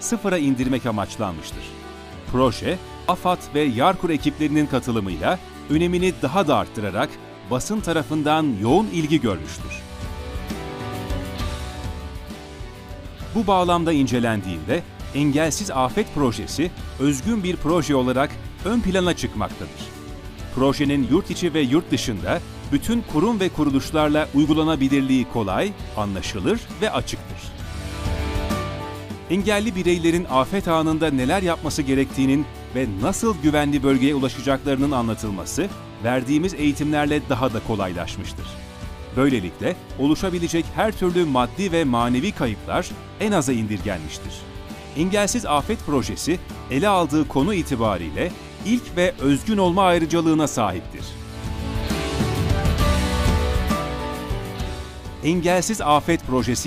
sıfıra indirmek amaçlanmıştır. Proje, AFAD ve Yarkur ekiplerinin katılımıyla önemini daha da arttırarak basın tarafından yoğun ilgi görmüştür. Bu bağlamda incelendiğinde Engelsiz Afet Projesi özgün bir proje olarak ön plana çıkmaktadır. Projenin yurt içi ve yurt dışında bütün kurum ve kuruluşlarla uygulanabilirliği kolay, anlaşılır ve açıktır. Engelli bireylerin afet anında neler yapması gerektiğinin ve nasıl güvenli bölgeye ulaşacaklarının anlatılması verdiğimiz eğitimlerle daha da kolaylaşmıştır. Böylelikle oluşabilecek her türlü maddi ve manevi kayıplar en aza indirgenmiştir. Engelsiz Afet Projesi ele aldığı konu itibariyle ilk ve özgün olma ayrıcalığına sahiptir. Engelsiz Afet Projesi